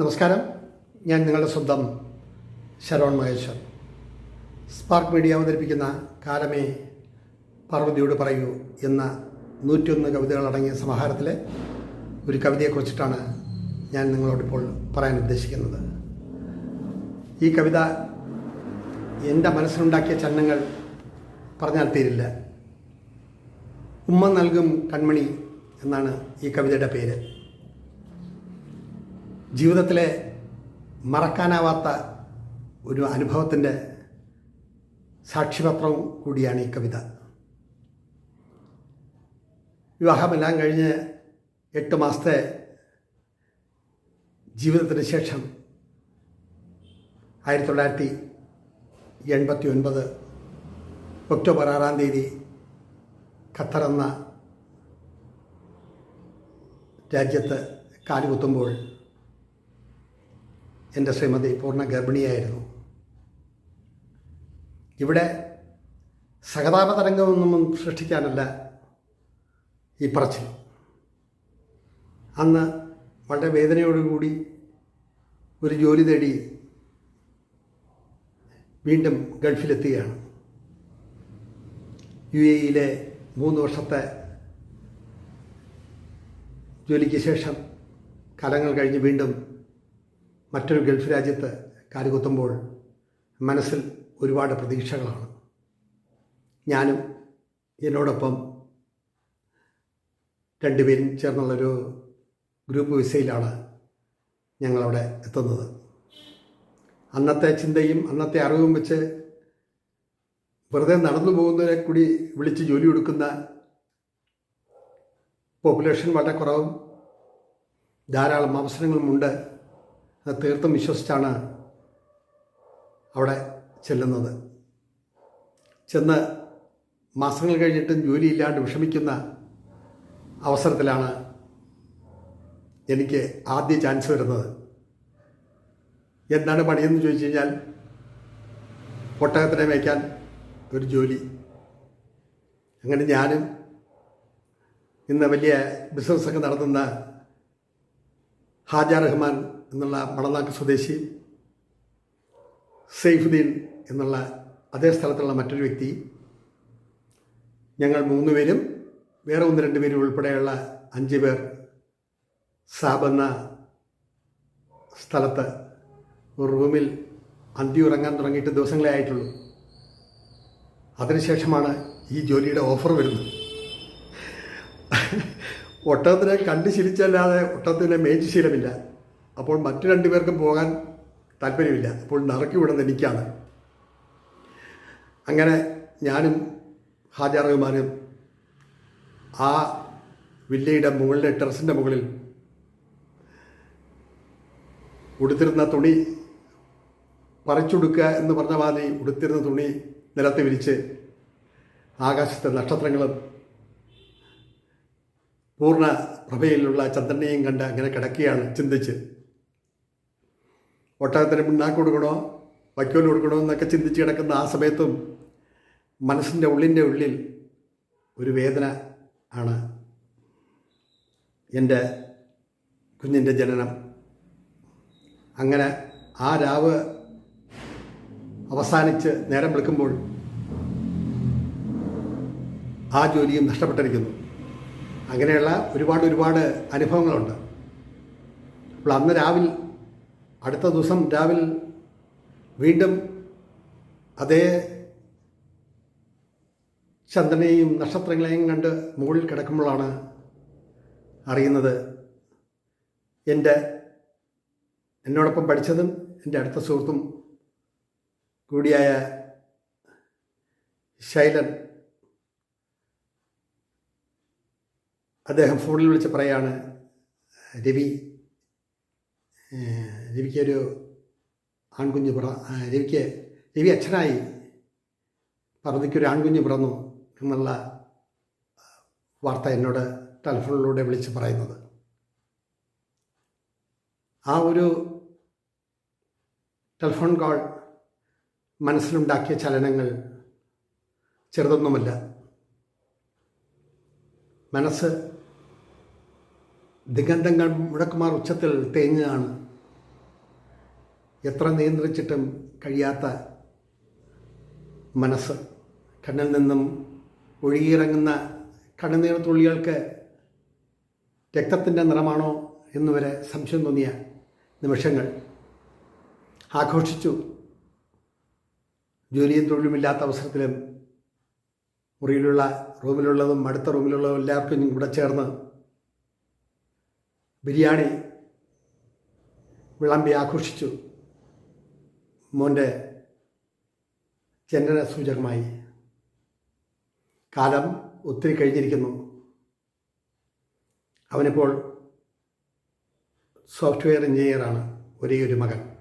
നമസ്കാരം. ഞാൻ നിങ്ങളുടെ സ്വന്തം ശരവൺ മഹേശ്വർ. സ്പാർക്ക് മീഡിയ അവതരിപ്പിക്കുന്ന കാലമേ പാർവതിയോട് പറയൂ എന്ന നൂറ്റിയൊന്ന് കവിതകളടങ്ങിയ സമാഹാരത്തിലെ ഒരു കവിതയെക്കുറിച്ചിട്ടാണ് ഞാൻ നിങ്ങളോടിപ്പോൾ പറയാൻ ഉദ്ദേശിക്കുന്നത്. ഈ കവിത എന്റെ മനസ്സിലുണ്ടാക്കിയ ചലനങ്ങൾ പറഞ്ഞാൽ തീരില്ല. ഉമ്മ നൽകും കൺമണി എന്നാണ് ഈ കവിതയുടെ പേര്. ജീവിതത്തിലെ മറക്കാനാവാത്ത ഒരു അനുഭവത്തിന്റെ സാക്ഷിപത്രം കൂടിയാണ് ഈ കവിത. വിവാഹമെല്ലാം കഴിഞ്ഞ് എട്ട് മാസത്തെ ജീവിതത്തിന് ശേഷം ആയിരത്തി തൊള്ളായിരത്തി എൺപത്തി ഒൻപത് ഒക്ടോബർ ആറാം തീയതി ഖത്തർ എന്ന രാജ്യത്ത് കാലുകുത്തുമ്പോൾ എന്റെ ശ്രീമതി പൂർണ ഗർഭിണിയായിരുന്നു. ഇവിടെ സഹതാപ തരംഗമൊന്നും സൃഷ്ടിക്കാനല്ല ഈ പറച്ചിൽ. അന്ന് വളരെ വേദനയോടുകൂടി ഒരു ജോലി തേടി വീണ്ടും ഗൾഫിലെത്തുകയാണ് യു എയിലെ മൂന്ന് വർഷത്തെ ജോലിക്ക് ശേഷം കാലങ്ങൾ കഴിഞ്ഞ് വീണ്ടും മറ്റൊരു ഗൾഫ് രാജ്യത്ത് കാലുകുത്തുമ്പോൾ മനസ്സിൽ ഒരുപാട് പ്രതീക്ഷകളാണ്. ഞാനും എന്നോടൊപ്പം രണ്ടുപേരും ചേർന്നുള്ളൊരു ഗ്രൂപ്പ് വിസയിലാണ് ഞങ്ങളവിടെ എത്തുന്നത്. അന്നത്തെ ചിന്തയും അന്നത്തെ അറിവും വെച്ച് വെറുതെ നടന്നു പോകുന്നവരെ കൂടി വിളിച്ച് ജോലി കൊടുക്കുന്ന പോപ്പുലേഷൻ വളരെ കുറവും ധാരാളം അവസരങ്ങളുമുണ്ട്. തീർത്തും വിശ്വസിച്ചാണ് അവിടെ ചെല്ലുന്നത്. ചെന്ന് മാസങ്ങൾ കഴിഞ്ഞിട്ടും ജോലിയില്ലാണ്ട് വിഷമിക്കുന്ന അവസരത്തിലാണ് എനിക്ക് ആദ്യ ചാൻസ് വരുന്നത്. എന്താണ് പണിയെന്ന് ചോദിച്ചു കഴിഞ്ഞാൽ ഒട്ടകത്തിനെ വയ്ക്കാൻ ഒരു ജോലി. അങ്ങനെ ഞാനും ഇന്ന് വലിയ ബിസിനസ്സൊക്കെ നടത്തുന്ന ഹാജ റഹ്മാൻ എന്നുള്ള മണനാക്ക് സ്വദേശി സെയ്ഫുദ്ദീൻ എന്നുള്ള അതേ സ്ഥലത്തുള്ള മറ്റൊരു വ്യക്തി. ഞങ്ങൾ മൂന്ന് പേരും വേറെ ഒന്ന് രണ്ട് പേരും ഉൾപ്പെടെയുള്ള അഞ്ച് പേർ സാബെന്ന സ്ഥലത്ത് ഒരു റൂമിൽ അന്തി ഉറങ്ങാൻ തുടങ്ങിയിട്ട് ദിവസങ്ങളെ ആയിട്ടുള്ളൂ. അതിനുശേഷമാണ് ഈ ജോലിയുടെ ഓഫർ വരുന്നത്. ഒട്ടകത്തിനെ കണ്ട് ശീലിച്ചല്ലാതെ ഒട്ടകത്തിനെ മേച്ച് ശീലമില്ല. അപ്പോൾ മറ്റു രണ്ടുപേർക്കും പോകാൻ താല്പര്യമില്ല. അപ്പോൾ നറുക്കി വിടുന്നത് എനിക്കാണ്. അങ്ങനെ ഞാനും ഹാജർ റഹ്മാനും ആ വില്ലയുടെ മുകളിലെ ടെറസിന്റെ മുകളിൽ ഉടുത്തിരുന്ന തുണി പറിച്ചുടുക്കുക എന്ന് പറഞ്ഞ മാതിരി ഉടുത്തിരുന്ന തുണി നിലത്ത് വിരിച്ച് ആകാശത്തെ നക്ഷത്രങ്ങളും പൂർണ പ്രഭയിലുള്ള ചന്ദ്രനെയും കണ്ട് അങ്ങനെ കിടക്കുകയാണ് ചിന്തിച്ച്. ഒട്ടകത്തിന് പിണ്ണാക്ക് കൊടുക്കണോ വൈക്കോൽ കൊടുക്കണോ എന്നൊക്കെ ചിന്തിച്ച് കിടക്കുന്ന ആ സമയത്തും മനസ്സിന്റെ ഉള്ളിന്റെ ഉള്ളിൽ ഒരു വേദന ആണ് എന്റെ കുഞ്ഞിന്റെ ജനനം. അങ്ങനെ ആ രാവ് അവസാനിച്ച് നേരം വിളിക്കുമ്പോൾ ആ ജോലിയും നഷ്ടപ്പെട്ടിരിക്കുന്നു. അങ്ങനെയുള്ള ഒരുപാട് ഒരുപാട് അനുഭവങ്ങളുണ്ട്. അപ്പോൾ അന്ന് രാവിലെ അടുത്ത ദിവസം രാവിലെ വീണ്ടും അതേ ചന്ദ്രനെയും നക്ഷത്രങ്ങളെയും കണ്ട് മുകളിൽ കിടക്കുമ്പോഴാണ് അറിയുന്നത് എന്റെ എന്നോടൊപ്പം പഠിച്ചതും എന്റെ അടുത്ത സുഹൃത്തും കൂടിയായ ശൈലൻ അദ്ദേഹം ഫോണിൽ വിളിച്ച് പറയാണ് രവി രവിക്കൊരു ആൺകുഞ്ഞ് പിറ രവിക്ക് രവി അച്ഛനായി. പാർവതിക്കൊരു ആൺകുഞ്ഞ് പിറന്നു എന്നുള്ള വാർത്ത എന്നോട് ടെലിഫോണിലൂടെ വിളിച്ച് പറയുന്നത്. ആ ഒരു ടെലിഫോൺ കോൾ മനസ്സിലുണ്ടാക്കിയ ചലനങ്ങൾ ചെറുതൊന്നുമല്ല. മനസ്സ് ദിഗന്ധങ്ങൾ മുഴക്കുമാർ ഉച്ചത്തിൽ തേങ്ങുകയാണ് എത്ര നിയന്ത്രിച്ചിട്ടും കഴിയാത്ത മനസ്സ്. കണ്ണിൽ നിന്നും ഒഴുകിയിറങ്ങുന്ന കണ്ണുനീർ തുള്ളികൾക്ക് രക്തത്തിന്റെ നിറമാണോ എന്നുവരെ സംശയം തോന്നിയ നിമിഷങ്ങൾ. ആഘോഷിച്ചു. ജോലിയും തൊഴിലുമില്ലാത്ത അവസരത്തിലും മുറിയിലുള്ള റൂമിലുള്ളതും അടുത്ത റൂമിലുള്ളതും എല്ലാവർക്കും കൂടെ ചേർന്ന് ബിരിയാണി വിളമ്പി ആഘോഷിച്ചു. മോന്റെ ജനന സൂചകമായി. കാലം ഒത്തിരി കഴിഞ്ഞിരിക്കുന്നു. അവനിപ്പോൾ സോഫ്റ്റ്വെയർ എഞ്ചിനീയറാണ് ഒരേ ഒരു മകൻ.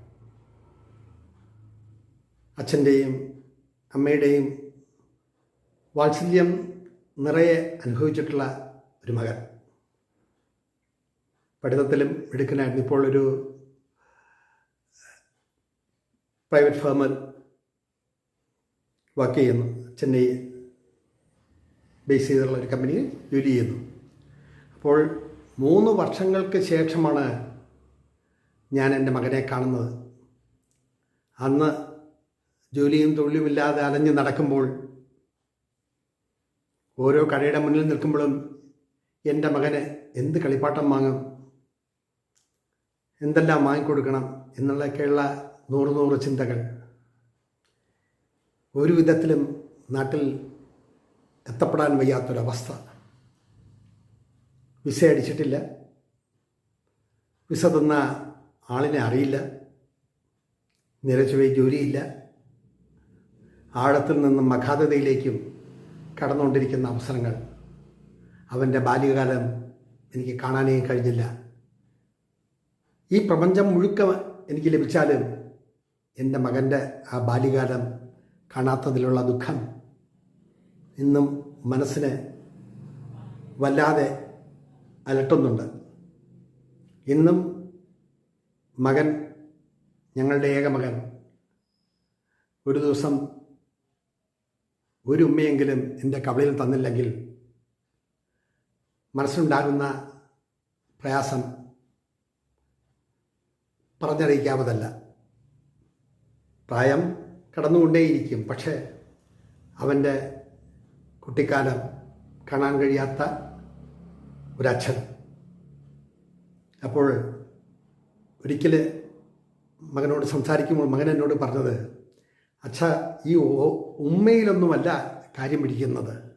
അച്ഛന്റെയും അമ്മയുടെയും വാത്സല്യം നിറയെ അനുഭവിച്ചിട്ടുള്ള ഒരു മകൻ. പഠിത്തത്തിലും മിടുക്കനായിരുന്നു. ഇപ്പോൾ ഒരു പ്രൈവറ്റ് ഫേമിൽ വർക്ക് ചെയ്യുന്നു. ചെന്നൈ ബേസ് ചെയ്തുള്ള ഒരു കമ്പനിയിൽ ജോലി ചെയ്യുന്നു. അപ്പോൾ മൂന്ന് വർഷങ്ങൾക്ക് ശേഷമാണ് ഞാൻ എന്റെ മകനെ കാണുന്നത്. അന്ന് ജോലിയും തൊഴിലുമില്ലാതെ അലഞ്ഞ് നടക്കുമ്പോൾ ഓരോ കടയുടെ മുന്നിൽ നിൽക്കുമ്പോഴും എന്റെ മകന് എന്ത് കളിപ്പാട്ടം വാങ്ങും? എന്തെല്ലാം വാങ്ങിക്കൊടുക്കണം എന്നുള്ളതൊക്കെയുള്ള നൂറ് നൂറ് ചിന്തകൾ. ഒരു വിധത്തിലും നാട്ടിൽ എത്തപ്പെടാൻ വയ്യാത്തൊരവസ്ഥ. വിസ അടിച്ചിട്ടില്ല. വിസ തന്ന ആളിനെ അറിയില്ല. നിരച്ചുപോയി ജോലിയില്ല. ആഴത്തിൽ നിന്നും അഗാധതയിലേക്കും കടന്നുകൊണ്ടിരിക്കുന്ന അവസരങ്ങൾ. അവന്റെ ബാല്യകാലം എനിക്ക് കാണാനേ കഴിഞ്ഞില്ല. ഈ പ്രപഞ്ചം മുഴുക്ക എനിക്ക് ലഭിച്ചാലും എന്റെ മകന്റെ ആ ബാല്യകാലം കാണാത്തതിലുള്ള ദുഃഖം ഇന്നും മനസ്സിനെ വല്ലാതെ അലട്ടുന്നുണ്ട്. ഇന്നും മകൻ ഞങ്ങളുടെ ഏക മകൻ ഒരു ദിവസം ഒരു ഉമ്മയെങ്കിലും എന്റെ കവളിൽ തന്നില്ലെങ്കിൽ മനസ്സിലുണ്ടാകുന്ന പ്രയാസം പറഞ്ഞറിയിക്കാവതല്ല പ്രായം കടന്നുകൊണ്ടേയിരിക്കും. പക്ഷേ അവന്റെ കുട്ടിക്കാലം കാണാൻ കഴിയാത്ത ഒരച്ഛൻ. അപ്പോൾ ഒരിക്കൽ മകനോട് സംസാരിക്കുമ്പോൾ മകൻ എന്നോട് പറഞ്ഞത് അച്ഛ ഈ ഉമ്മയിലൊന്നുമല്ല കാര്യം പിടിക്കുന്നത്.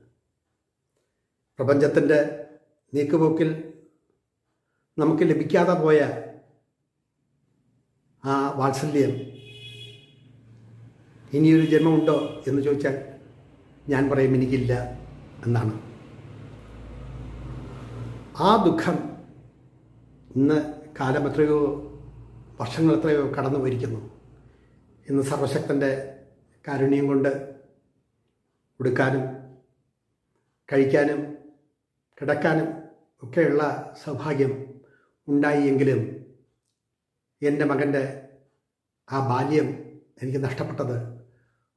പ്രപഞ്ചത്തിന്റെ നീക്കുപോക്കിൽ നമുക്ക് ലഭിക്കാതെ പോയ ആ വാത്സല്യം. ഇനിയൊരു ജന്മമുണ്ടോ എന്ന് ചോദിച്ചാൽ ഞാൻ പറയും എനിക്കില്ല എന്നാണ്. ആ ദുഃഖം ഇന്ന് കാലം എത്രയോ വർഷങ്ങൾ എത്രയോ കടന്നു പോയിരിക്കുന്നു. ഇന്ന് സർവശക്തന്റെ കാരുണ്യം കൊണ്ട് ഉടുക്കാനും കഴിക്കാനും കിടക്കാനും ഒക്കെയുള്ള സൗഭാഗ്യം ഉണ്ടായി എങ്കിലും എന്റെ മകന്റെ ആ ബാല്യം എനിക്ക് നഷ്ടപ്പെട്ടത്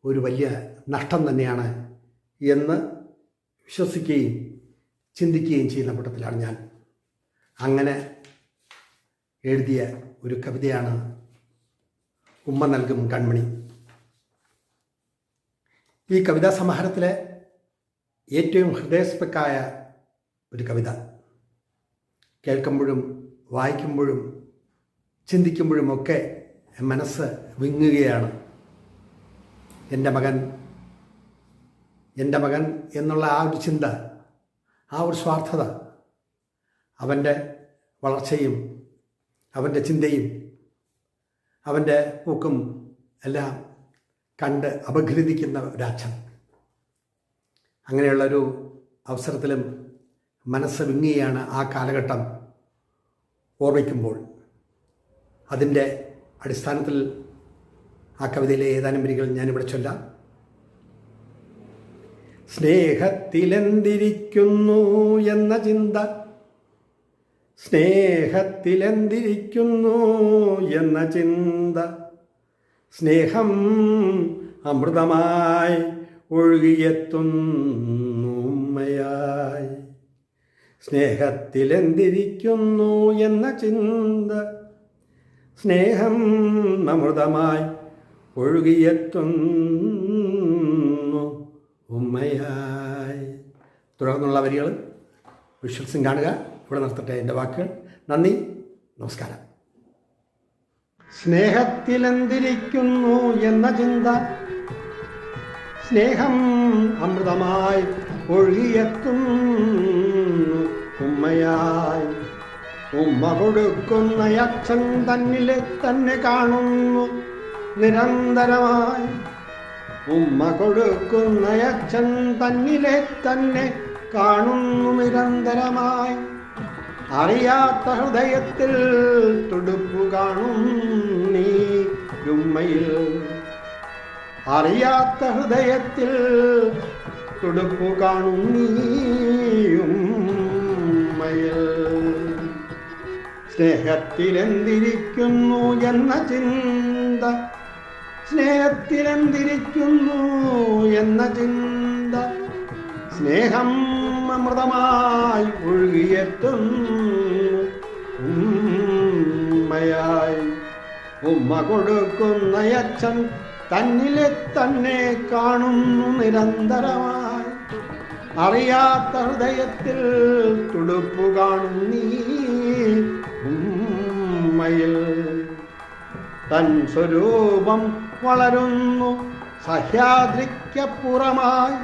ഒരു വലിയ നഷ്ടം തന്നെയാണ് എന്ന് വിശ്വസിക്കുകയും ചിന്തിക്കുകയും ചെയ്യുന്ന കൂട്ടത്തിലാണ് ഞാൻ. അങ്ങനെ എഴുതിയ ഒരു കവിതയാണ് ഉമ്മ നൽകും കൺമണി. ഈ കവിതാ സമാഹാരത്തിലെ ഏറ്റവും ഹൃദയസ്പക്കായ ഒരു കവിത. കേൾക്കുമ്പോഴും വായിക്കുമ്പോഴും ചിന്തിക്കുമ്പോഴുമൊക്കെ മനസ്സ് വിങ്ങുകയാണ്. എന്റെ മകൻ എന്റെ മകൻ എന്നുള്ള ആ ഒരു ചിന്ത ആ ഒരു സ്വാർത്ഥത അവന്റെ വളർച്ചയും അവന്റെ ചിന്തയും അവന്റെ പൂക്കും എല്ലാം കണ്ട് അപഗ്രഥിക്കുന്ന ഒരച്ഛൻ. അങ്ങനെയുള്ളൊരു അവസരത്തിലും മനസ്സ് വിങ്ങിയാണ് ആ കാലഘട്ടം ഓർമ്മിക്കുമ്പോൾ. അതിന്റെ അടിസ്ഥാനത്തിൽ ആ കവിതയിലെ ഏതാനും വരികൾ ഞാനിവിടെ ചൊല്ലാം. സ്നേഹത്തിലെന്തിരിക്കുന്നു എന്ന ചിന്ത. സ്നേഹത്തിലെന്തിരിക്കുന്നു എന്ന ചിന്ത. സ്നേഹം അമൃതമായി ഒഴുകിയെത്തുന്നു സ്നേഹത്തിലെന്തിരിക്കുന്നു എന്ന ചിന്ത. സ്നേഹം അമൃതമായി ഒഴുകിയെത്തുന്നു ഉമ്മയായി. തുടർന്നുള്ള വരികൾ വിഷ്വൽസും കാണുക. ഇവിടെ നിർത്തട്ടെ എന്റെ വാക്കുകൾ. നന്ദി നമസ്കാരം. സ്നേഹത്തിലെന്തിരിക്കുന്നു എന്ന ചിന്ത സ്നേഹം അമൃതമായി ഒഴുകിയെത്തുന്നു ഉമ്മയായി. ഉമ്മ കൊടുക്കുന്ന അച്ഛൻ തന്നിലെ തന്നെ കാണുന്നു. നിരന്തരമായി ഉമ്മ കൊടുക്കുന്ന അച്ഛൻ തന്നിലെ തന്നെ കാണുന്നു നിരന്തരമായി. അറിയാത്ത ഹൃദയത്തിൽ തുടുപ്പു കാണും നീ ഉമ്മയിൽ. അറിയാത്ത ഹൃദയത്തിൽ തുടുപ്പു കാണും നീ സ്നേഹത്തിലെന്തിരിക്കുന്നു എന്ന ചിന്ത. സ്നേഹത്തിലെന്തിരിക്കുന്നു എന്ന ചിന്ത. സ്നേഹം അമൃതമായി ഒഴുകിയെത്തുന്നു. ഉമ്മയായി ഉമ്മ കൊടുക്കുന്ന അച്ഛൻ തന്നിലെ തന്നെ കാണുന്നു നിരന്തരമായി. അറിയാത്ത ഹൃദയത്തിൽ തുടുപ്പ് കാണും നീ. ഉമ്മയിൽ തൻ സ്വരൂപം വളരുന്നു സഹ്യാദ്രിക്കപ്പുറമായി.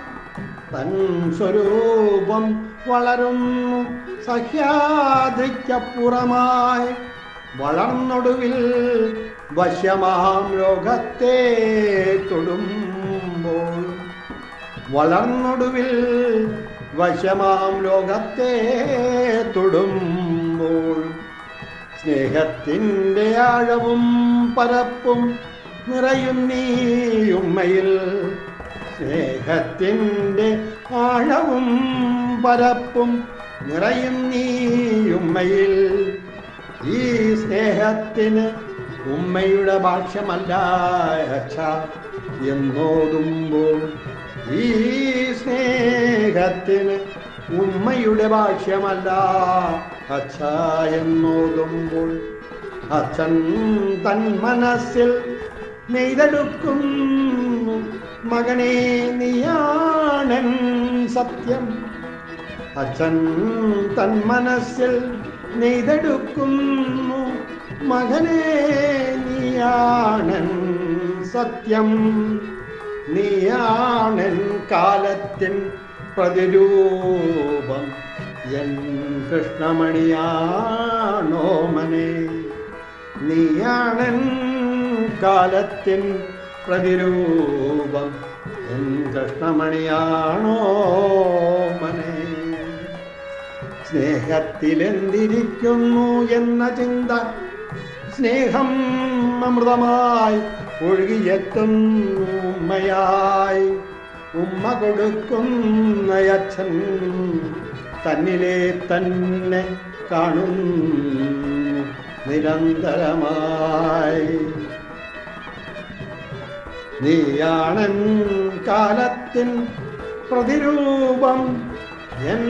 തൻ സ്വരൂപം വളരുന്നു സഹ്യാദ്രിക്കപ്പുറമായി. വളർന്നൊടുവിൽ വശ്യമാം ലോകത്തെ തൊടുമ്പോൾ വളർന്നൊടുവിൽ വശമാം ലോകത്തെ തൊടുമ്പോൾ സ്നേഹത്തിന്റെ ആഴവും പരപ്പും നിറയുന്നീ ഉമ്മയിൽ. സ്നേഹത്തിന്റെ ആഴവും പരപ്പും നിറയുന്നീ ഉമ്മയിൽ. ഈ സ്നേഹത്തിന് ഉമ്മയുടെ ഭാഷ്യമല്ല അച്ഛ എന്നോതുമ്പോൾ ഈ സ്നേഹത്തിന് ഉമ്മയുടെ ഭാഷ്യമല്ല. അച്ഛ എന്നോതുമ്പോൾ അച്ഛൻ തൻ മനസ്സിൽ നെയ്തെടുക്കുന്നു മകനെ നീയാണൻ സത്യം. അച്ഛൻ തൻ മനസ്സിൽ നെയ്തെടുക്കുന്നു മകനെ നീയാണൻ സത്യം. നീയാണൻ കാലത്തിൻ പ്രതിരൂപം എൻ കൃഷ്ണമണിയാണോ മനെ? നീയാണൻ കാലത്തിൻ പ്രതിരൂപം. എൻ കൃഷ്ണമണിയാണോ മനെ? സ്നേഹത്തിലെന്തിരിക്കുന്നു എന്ന ചിന്ത സ്നേഹം അമൃതമായി ഒഴുകിയെത്തുന്നു ഉമ്മയായി. ഉമ്മ കൊടുക്കുന്ന അച്ഛൻ തന്നിലെ തന്നെ കാണും നിരന്തരമായി. നീയാണൻ കാലത്തിൻ പ്രതിരൂപം എൻ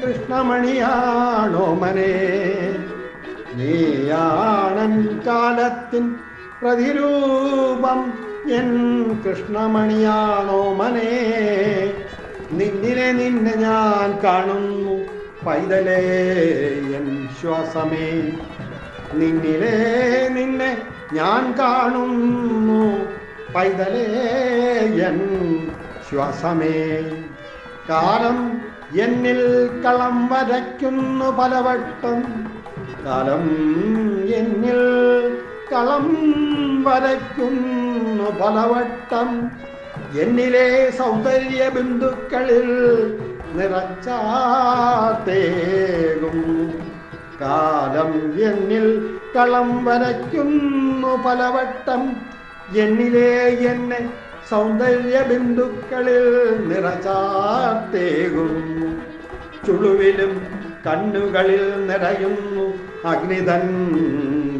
കൃഷ്ണമണിയാണോ മനെ? നീയാണൻ കാലത്തിൻ പ്രതിരൂപം എൻ കൃഷ്ണമണിയാണോ മനെ? നിന്നിലെ നിന്നെ ഞാൻ കാണുന്നു. പൈതലേ എൻ ശ്വാസമേ. നിന്നിലെ നിന്നെ ഞാൻ കാണുന്നു. പൈതലേ എൻ ശ്വാസമേ. കാലം എന്നിൽ കളം വരയ്ക്കുന്നു പലവട്ടം. കാലം എന്നിൽ കളം വരയ്ക്കുന്നു പലവട്ടം എന്നിലെ സൗന്ദര്യ ബിന്ദുക്കളിൽ നിറച്ചാത്തേകും കാലം എന്നിൽ കളം വരയ്ക്കുന്നു പലവട്ടം. എന്നിലെ എന്നെ സൗന്ദര്യ ബിന്ദുക്കളിൽ നിറച്ചാത്തേകും ചുളുവിലും കണ്ണുകളിൽ നിറയുന്നു അഗ്നിതൻ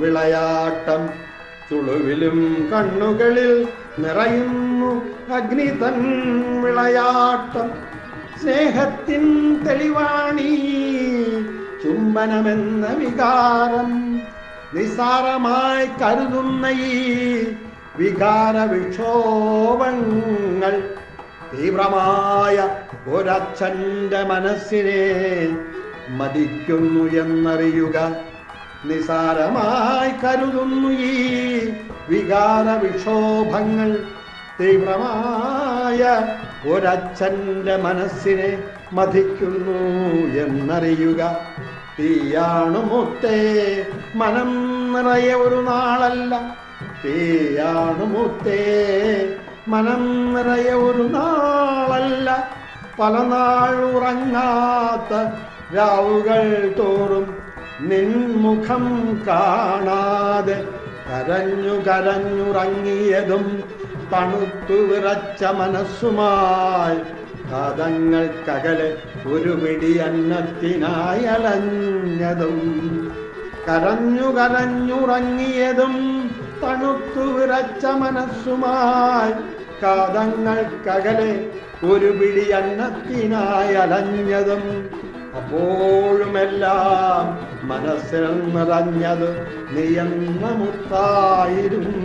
വിളയാട്ടം ചുളുവിലും കണ്ണുകളിൽ നിറയുന്നു അഗ്നി തൻ വിളയാട്ടം. സ്നേഹത്തിൻ തെളിവാണി ചുംബനമെന്ന വികാരം. നിസാരമായി കരുതുന്ന ഈ വികാര വിക്ഷോഭങ്ങൾ തീവ്രമായ ഒരച്ഛന്റെ മനസ്സിനെ മതിക്കുന്നു എന്നറിയുക. നിസാരമായി കരുതുന്നു ഈ വികാര വിക്ഷോഭങ്ങൾ. തീവ്രമായ ഒരച്ഛന്റെ മനസ്സിനെ മതിക്കുന്നു എന്നറിയുക. തീയാണു മുത്തേ മനം നിറയെ ഒരു നാളല്ല. തീയാണു മുത്തേ മനം നിറയെ ഒരു നാളല്ല. പല നാളുറങ്ങാത്ത രാവുകൾ തോറും നിൻമുഖം കാണാതെ കരഞ്ഞു കരഞ്ഞുറങ്ങിയതും തണുത്തു വിറച്ച മനസ്സുമായി പാദങ്ങൾക്കകലെ ഒരു പിടി അന്നത്തിനായി അലഞ്ഞതും കരഞ്ഞു കരഞ്ഞുറങ്ങിയതും തണുത്തു വിറച്ച മനസ്സുമായി കാതങ്ങൾക്കകലെ ഒരു പിടി അന്നത്തിനായി അലഞ്ഞതും അപ്പോഴുമെല്ലാം മനസ്സിൽ നിറഞ്ഞത് നിയന്ന മുത്തായിരുന്നു.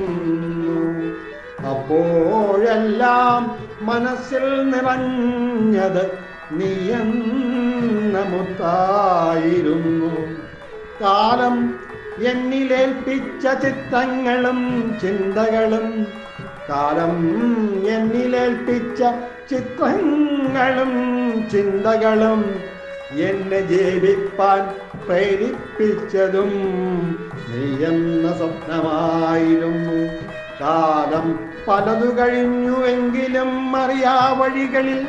അപ്പോഴെല്ലാം മനസ്സിൽ നിറഞ്ഞത് നിയന്ന മുത്തായിരുന്നു. കാലം എന്നിലേൽപ്പിച്ച ചിത്രങ്ങളും ചിന്തകളും കാലം എന്നിലേൽപ്പിച്ച ചിത്രങ്ങളും ചിന്തകളും എന്നെ ജീവിപ്പാൻ പ്രേരിപ്പിച്ചതും നീ എന്ന സ്വപ്നമായിരുന്നു. കാലം പലതു കഴിഞ്ഞുവെങ്കിലും അറിയാ വഴികളിൽ.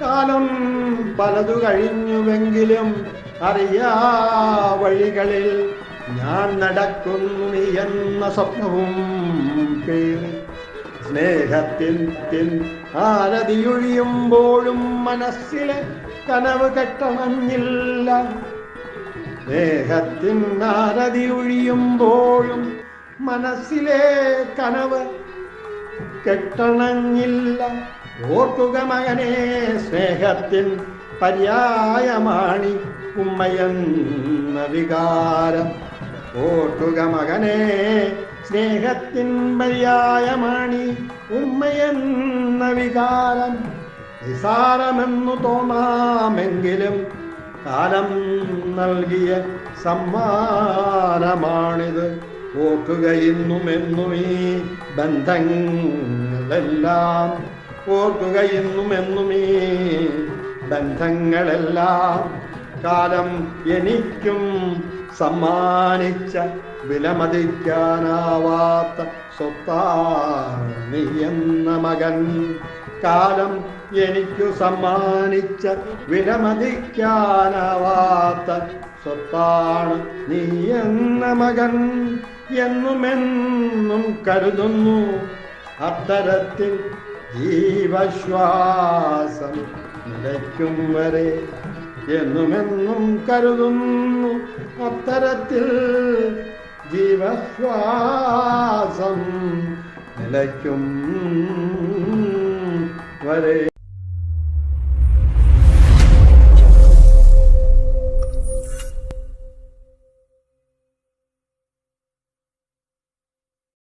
കാലം പലതു കഴിഞ്ഞുവെങ്കിലും അറിയാ വഴികളിൽ. ഞാൻ നടക്കുന്നു നീ എന്ന സ്വപ്നവും പേറി. സ്നേഹത്തിൻ തിൻ ആരതിയൊഴിയുമ്പോഴും മനസ്സിലെ കനവ് കെട്ടണഞ്ഞില്ല ദേഹത്തിൻ നാരതി ഒഴിയുമ്പോഴും മനസ്സിലെ കനവ് കെട്ടണങ്ങില്ല ഓർക്കുക മകനെ സ്നേഹത്തിൻ പര്യായമാണി ഉമ്മയെന്ന വികാരം. ഓർക്കുക മകനെ സ്നേഹത്തിൻ പര്യായമാണി ഉമ്മയെന്ന വികാരം. നിസാരമെന്നു തോന്നാമെങ്കിലും കാലം നൽകിയ സമ്മാനമാണിത്. ഓർക്കുക ഇന്നും എന്നും ഈ ബന്ധങ്ങളെല്ലാം ഓർക്കുകയെന്നുമെന്നും ഈ ബന്ധങ്ങളെല്ലാം കാലം എനിക്കും സമ്മാനിച്ച വിലമതിക്കാനാവാത്ത സ്വത്താണ് നീ എന്ന മകൻ. കാലം എനിക്കു സമ്മാനിച്ച വിലമതിക്കാനാവാത്ത സ്വത്താണ് നീ എന്ന മകൻ എന്നുമെന്നും കരുതുന്നു. അത്തരത്തിൽ ജീവശ്വാസം നിലയ്ക്കും വരെ എന്നുമെന്നും കരുതുന്നു. അത്തരത്തിൽ ജീവശ്വാസം നിലയ്ക്കും വരെ